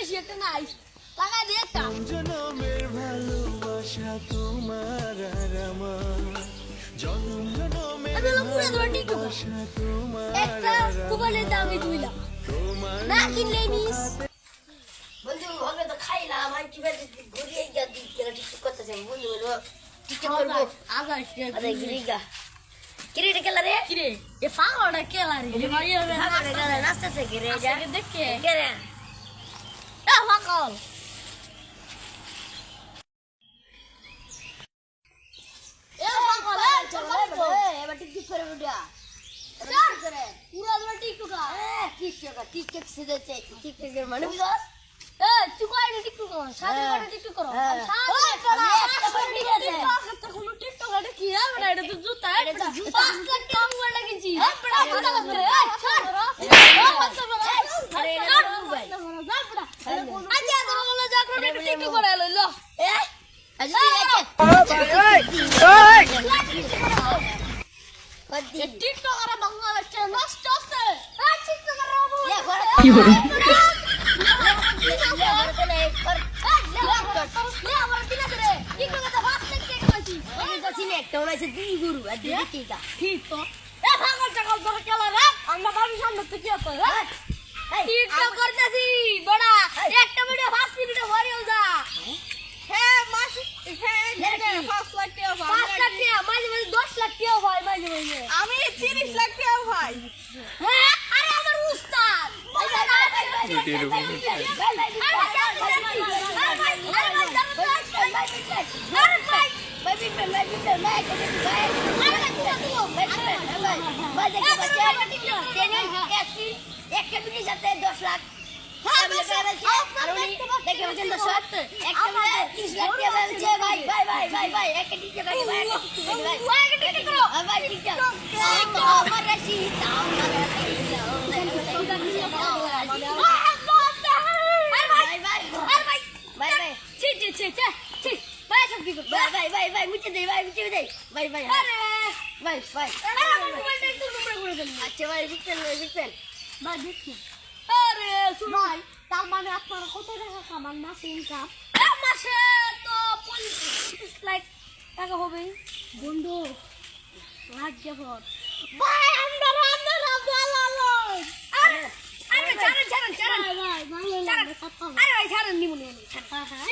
বেশি একটা নাই। লাগাই দিয়ে একটা জনমের ভালোবাসা তোমার আর আমার। জনম জনমের ভালোবাসা তোমার একটা মোবাইলের দামে দুই লাখ। না কিনলে মিস। বন্ধু হবে তো খাইলাম আর কি ঘুরিয়ে গিয়ে কেন ঠিক করতেছে বন্ধু বলব টিকটক করব? আবার আরে গিরিগা। কিরিটা কেলা রে? কিরে? এ ফাঁকড়া কেলা রে। বাড়ি নাচতেছে কি রে। দেখে। করে টিকটকের মানে। বুঝছ এ তুই কই টিকটক কর সাথে হ্যাঁ। করে টিকটক কর হ্যাঁ। ওই চল আমি একটা করে ঠিক আছে। টিকটক কোন টিকটক এটা কি রে বড় এটা তো জুতা এটা তো জুতা। পাঁচ লাখ টাকা মোবাইলটা কিনছি হ্যাঁ, বড় কথা করে এই ছাড় আরে এটা মোবাইল আজ এত বলে যা করে টিকটক করে লইলো এ আজকে আর কি করে একটা হয়েছে দুই গুরু আর দুই টিকা টিকটক করতেছি? বড়া একটা ভিডিও মাঝে মাঝে দশ লাখ টাকা হয় মাঝে মাঝে আমি তিরিশ লাখ টাকা ভাই হ্যাঁ আরে আমার উস্তাদ একটা মিনিট সাথে দশ লাখ দেখে দশ লাখ একটা তার মানে আপনার কত টাকা কামান মাসে ইনকাম মাসে টাকা হবে? বন্ধু লাগছে যাবত ভাই আমরা আমরা ভালো আরে আরে ছাড়েন ছাড়েন ছাড়েন। ভাই ভাই আরে ভাই ছাড়েন নিমু নিমু হ্যাঁ হ্যাঁ।